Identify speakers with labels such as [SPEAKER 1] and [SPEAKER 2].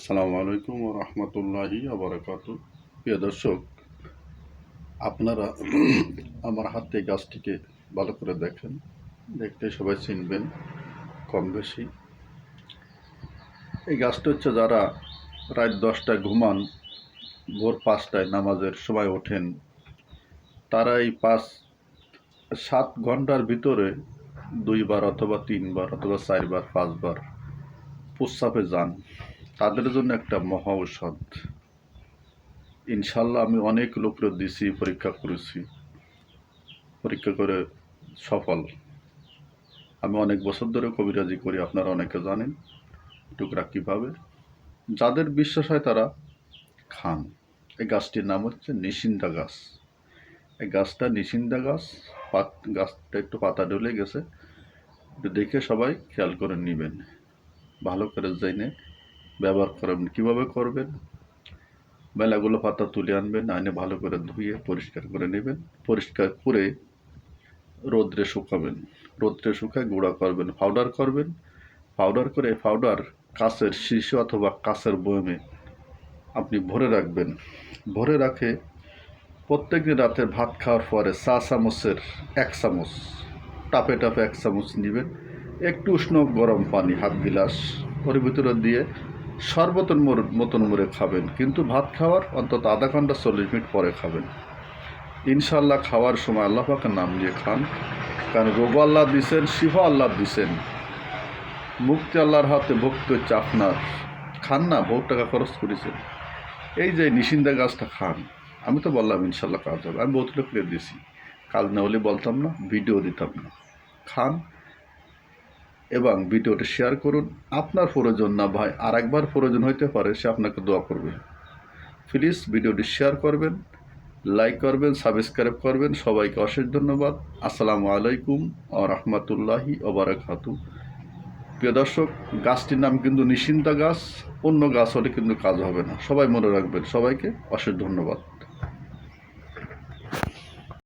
[SPEAKER 1] আসসালামু আলাইকুম রহমতুল্লাহি আবরাকাত প্রিয় দর্শক, আপনারা আমার হাতে গাছটিকে ভালো করে দেখেন, দেখতে সবাই চিনবেন কম বেশি। এই গাছটা হচ্ছে যারা রাত দশটায় ঘুমান, ভোর পাঁচটায় নামাজের সময় ওঠেন, তারা এই পাঁচ, সাত ঘণ্টার ভিতরে দুইবার অথবা তিনবার অথবা চারবার, পাঁচবার প্রস্রাবে যান। তাদের জন্য একটা মহা ঔষধ। ইনশাল্লাহ আমি অনেক লোকের দিছি, পরীক্ষা করেছি। পরীক্ষা করে সফল। আমি অনেক বছর ধরে কবিরাজি করি, আপনারা অনেকে জানেন টুকরা কীভাবে। যাদের বিশ্বাস হয় তারা খান। এই গাছটির নাম হচ্ছে নিশিন্দা গাছ। এই গাছটা নিশিন্দা গাছ, পাত, গাছটা একটু পাতা ডলে গেছে। একটু দেখে সবাই খেয়াল করে নেবেন। ভালো করে জেনে ব্যবহার করবেন কীভাবে করবেন? বেলাগুলো পাতা তুলে আনবেন আনে ভালো করে ধুয়ে পরিষ্কার করে নেবেন। পরিষ্কার করে রোদ্রে শুকাবেন। রোদ্রে শুকায় গুঁড়া করবেন পাউডার করবেন। পাউডার করে পাউডার কাঁচের শিশু অথবা কাঁচের বয়মে আপনি ভরে রাখবেন। ভরে রাখে প্রত্যেকদিন রাতে ভাত খাওয়ার পরে চা চামচের এক চামচ, টাপে টাপে এক চামচ নেবেন। একটু উষ্ণ গরম পানি, হাত গিলাস, ওর ভিতরে দিয়ে মোর- মতন মুড়ে খাবেন, কিন্তু ভাত খাওয়ার অন্তত আধা ঘণ্টা চল্লিশ মিনিট পরে খাবেন। ইনশাল্লাহ খাওয়ার সময় আল্লাহ নাম নিয়ে খান, কারণ রোগ আল্লাহ দিছেন শিফা আল্লাহ দিছেন। মুক্তি আল্লাহর হাতে ভক্ত হচ্ছে আপনার খান না বহু টাকা খরচ করেছেন। এই যে নিশিন্দা গাছটা খান, আমি তো বললাম ইনশাল্লাহ কাজ হবে। আমি বহুত লোককে দিছি কাজ না হলে বলতাম না, ভিডিও দিতাম না। খান এবং ভিডিওটি শেয়ার করুন। আপনার প্রয়োজন না ভাই আর একবার প্রয়োজন হইতে পারে সে আপনাকে দোয়া করবে। প্লিজ ভিডিওটি শেয়ার করবেন লাইক করবেন সাবস্ক্রাইব করবেন। সবাইকে অশেষ ধন্যবাদ। আসসালামু আলাইকুম ও রহমতুল্লাহি ওবরাকাতু প্রিয় দর্শক, গাছটির নাম কিন্তু নিশ্চিন্তা গাছ, অন্য গাছ হলে কিন্তু কাজ হবে না। সবাই মনে রাখবেন, সবাইকে অশেষ ধন্যবাদ।